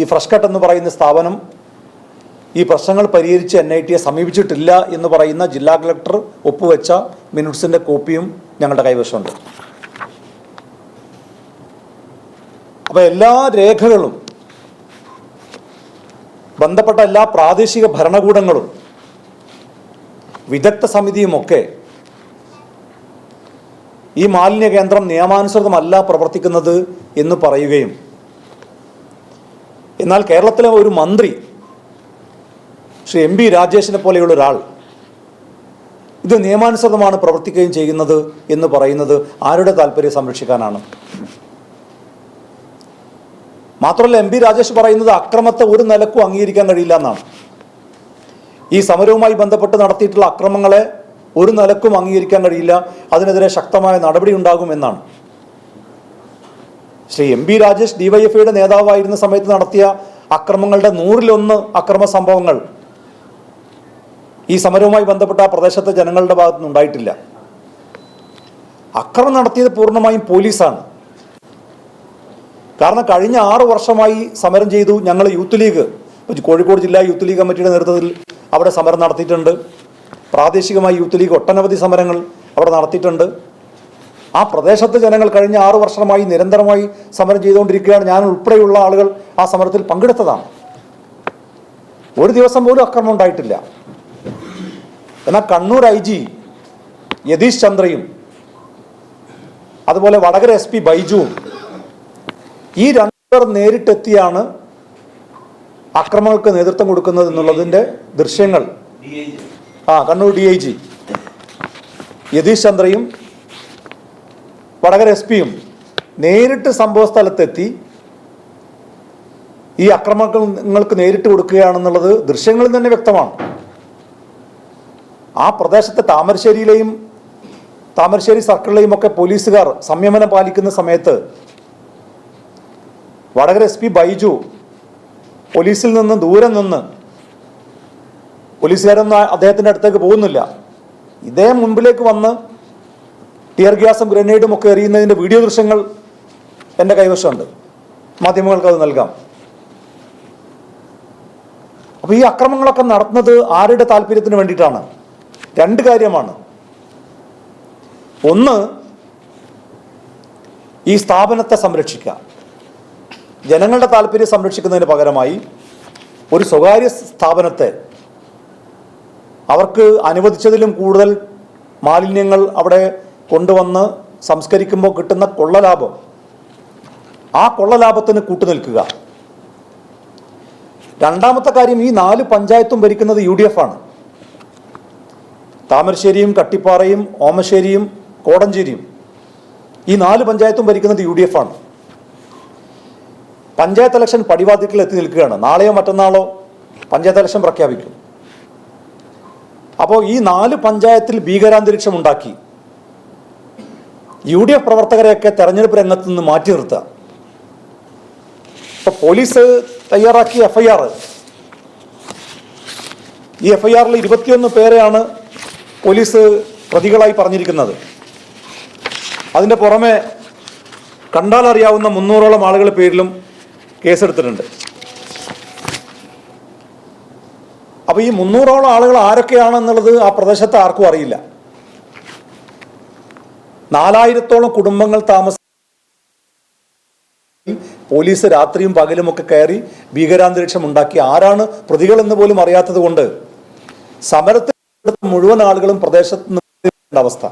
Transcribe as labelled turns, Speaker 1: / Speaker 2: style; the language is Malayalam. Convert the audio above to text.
Speaker 1: ഈ ഫ്രഷ് കട്ട് എന്ന് പറയുന്ന സ്ഥാപനം ഈ പ്രശ്നങ്ങൾ പരിഹരിച്ച് എൻ ഐ ടിയെ സമീപിച്ചിട്ടില്ല എന്ന് പറയുന്ന ജില്ലാ കളക്ടർ ഒപ്പുവെച്ച മിനിറ്റ്സിന്റെ കോപ്പിയും ഞങ്ങളുടെ കൈവശമുണ്ട്. അപ്പോൾ എല്ലാ രേഖകളും ബന്ധപ്പെട്ട എല്ലാ പ്രാദേശിക ഭരണകൂടങ്ങളും വിദഗ്ധ സമിതിയുമൊക്കെ ഈ മാലിന്യ കേന്ദ്രം നിയമാനുസൃതമല്ല പ്രവർത്തിക്കുന്നത് എന്ന് പറയുകയും എന്നാൽ കേരളത്തിലെ ഒരു മന്ത്രി ശ്രീ എം പി രാജേഷിനെ പോലെയുള്ള ഒരാൾ ഇത് നിയമാനുസൃതമാണ് പ്രവർത്തിക്കുകയും ചെയ്യുന്നത് എന്ന് പറയുന്നത് ആരുടെ താല്പര്യം സംരക്ഷിക്കാനാണ്? മാത്രമല്ല എം പി രാജേഷ് പറയുന്നത് അക്രമത്തെ ഒരു നിലക്കും അംഗീകരിക്കാൻ കഴിയില്ല എന്നാണ്. ഈ സമരവുമായി ബന്ധപ്പെട്ട് നടത്തിയിട്ടുള്ള അക്രമങ്ങളെ ഒരു നിലക്കും അംഗീകരിക്കാൻ കഴിയില്ല അതിനെതിരെ ശക്തമായ നടപടി ഉണ്ടാകും എന്നാണ്. ശ്രീ എം ബി രാജേഷ് ഡിവൈഎഫ്ഐയുടെ നേതാവായിരുന്ന സമയത്ത് നടത്തിയ അക്രമങ്ങളുടെ നൂറിലൊന്ന് അക്രമ സംഭവങ്ങൾ ഈ സമരവുമായി ബന്ധപ്പെട്ട ആ പ്രദേശത്തെ ജനങ്ങളുടെ ഭാഗത്തുനിന്ന് ഉണ്ടായിട്ടില്ല അക്രമം നടത്തിയത് പൂർണമായും പോലീസാണ്. കാരണം കഴിഞ്ഞ ആറു വർഷമായി സമരം ചെയ്തു ഞങ്ങൾ യൂത്ത് ലീഗ് കോഴിക്കോട് ജില്ലാ യൂത്ത് ലീഗ് കമ്മിറ്റിയുടെ നേതൃത്വത്തിൽ അവിടെ സമരം നടത്തിയിട്ടുണ്ട്. പ്രാദേശികമായി യൂത്ത് ലീഗ് ഒട്ടനവധി സമരങ്ങൾ അവിടെ നടത്തിയിട്ടുണ്ട്. ആ പ്രദേശത്തെ ജനങ്ങൾ കഴിഞ്ഞ ആറു വർഷമായി നിരന്തരമായി സമരം ചെയ്തുകൊണ്ടിരിക്കുകയാണ്. ഞാൻ ഉൾപ്പെടെയുള്ള ആളുകൾ ആ സമരത്തിൽ പങ്കെടുത്തതാണ്. ഒരു ദിവസം പോലും അക്രമം ഉണ്ടായിട്ടില്ല. എന്നാൽ കണ്ണൂർ ഐ ജി യതീഷ് ചന്ദ്രയും അതുപോലെ വടകര എസ് പി ബൈജുവും ഈ രണ്ടുപേർ നേരിട്ടെത്തിയാണ് അക്രമങ്ങൾക്ക് നേതൃത്വം കൊടുക്കുന്നത് എന്നുള്ളതിന്റെ ദൃശ്യങ്ങൾ. ആ Kannur D I G. Yatheesh ചന്ദ്രയും Vadakara S പിയും നേരിട്ട് സംഭവ സ്ഥലത്തെത്തി ഈ അക്രമങ്ങൾക്ക് നേരിട്ട് കൊടുക്കുകയാണെന്നുള്ളത് ദൃശ്യങ്ങളിൽ തന്നെ വ്യക്തമാണ്. ആ പ്രദേശത്തെ താമരശ്ശേരിയിലെയും താമരശ്ശേരി സർക്കിളിലെയും ഒക്കെ പോലീസുകാർ സംയമനം പാലിക്കുന്ന സമയത്ത് വടകര എസ് പി ബൈജു പോലീസിൽ നിന്ന് ദൂരെ നിന്ന് പോലീസുകാരൊന്നും അദ്ദേഹത്തിന്റെ അടുത്തേക്ക് പോകുന്നില്ല. ഇദ്ദേഹം മുൻപിലേക്ക് വന്ന് ടിയർ ഗ്യാസും ഗ്രനേഡും ഒക്കെ എറിയുന്നതിന്റെ വീഡിയോ ദൃശ്യങ്ങൾ എന്റെ കൈവശമുണ്ട്. മാധ്യമങ്ങൾക്ക് അത് നൽകാം. അപ്പോൾ ഈ അക്രമങ്ങളൊക്കെ നടത്തുന്നത് ആരുടെ താല്പര്യത്തിന് വേണ്ടിയിട്ടാണ്? രണ്ട് കാര്യമാണ്. ഒന്ന് ഈ സ്ഥാപനത്തെ സംരക്ഷിക്കുക. ജനങ്ങളുടെ താല്പര്യം സംരക്ഷിക്കുന്നതിന് പകരമായി ഒരു സ്വകാര്യ സ്ഥാപനത്തെ അവർക്ക് അനുവദിച്ചതിലും കൂടുതൽ മാലിന്യങ്ങൾ അവിടെ കൊണ്ടുവന്ന് സംസ്കരിക്കുമ്പോൾ കിട്ടുന്ന കൊള്ളലാഭം. ആ കൊള്ളലാഭത്തിന് കൂട്ടുനിൽക്കുക രണ്ടാമത്തെ കാര്യം ഈ നാല് പഞ്ചായത്തും ഭരിക്കുന്നത് യു ഡി എഫ് ആണ്. താമരശ്ശേരിയും കട്ടിപ്പാറയും ഓമശ്ശേരിയും കോടഞ്ചേരിയും ഈ നാല് പഞ്ചായത്തും ഭരിക്കുന്നത് യു ഡി എഫ് ആണ്. പഞ്ചായത്ത് ഇലക്ഷൻ പടിവാതിക്കൽ എത്തി നിൽക്കുകയാണ്. നാളെയോ മറ്റന്നാളോ പഞ്ചായത്ത് ഇലക്ഷൻ പ്രഖ്യാപിക്കും. അപ്പോൾ ഈ നാല് പഞ്ചായത്തിൽ ഭീകരാന്തരീക്ഷം ഉണ്ടാക്കി. യു ഡി എഫ് പ്രവർത്തകരെയൊക്കെ തെരഞ്ഞെടുപ്പ് രംഗത്ത് നിന്ന് മാറ്റി നിർത്തുക. ഇപ്പൊ പോലീസ് തയ്യാറാക്കിയ എഫ്ഐആർ. ഈ എഫ്ഐആറിൽ ഇരുപത്തിയൊന്ന് പേരെയാണ് പോലീസ് പ്രതികളായി പറഞ്ഞിരിക്കുന്നത്. അതിന്റെ പുറമെ കണ്ടാൽ അറിയാവുന്ന മുന്നൂറോളം ആളുകളുടെ പേരിലും കേസെടുത്തിട്ടുണ്ട്. അപ്പോൾ ഈ മുന്നൂറോളം ആളുകൾ ആരൊക്കെയാണെന്നുള്ളത് ആ പ്രദേശത്ത് ആർക്കും അറിയില്ല. നാലായിരത്തോളം കുടുംബങ്ങൾ താമസ പോലീസ് രാത്രിയും പകലുമൊക്കെ കയറി ഭീകരാന്തരീക്ഷം ഉണ്ടാക്കി. ആരാണ് പ്രതികളെന്ന് പോലും അറിയാത്തത് കൊണ്ട് സമരത്തിൽ മുഴുവൻ ആളുകളും പ്രദേശത്ത് നിന്ന് അവസ്ഥ.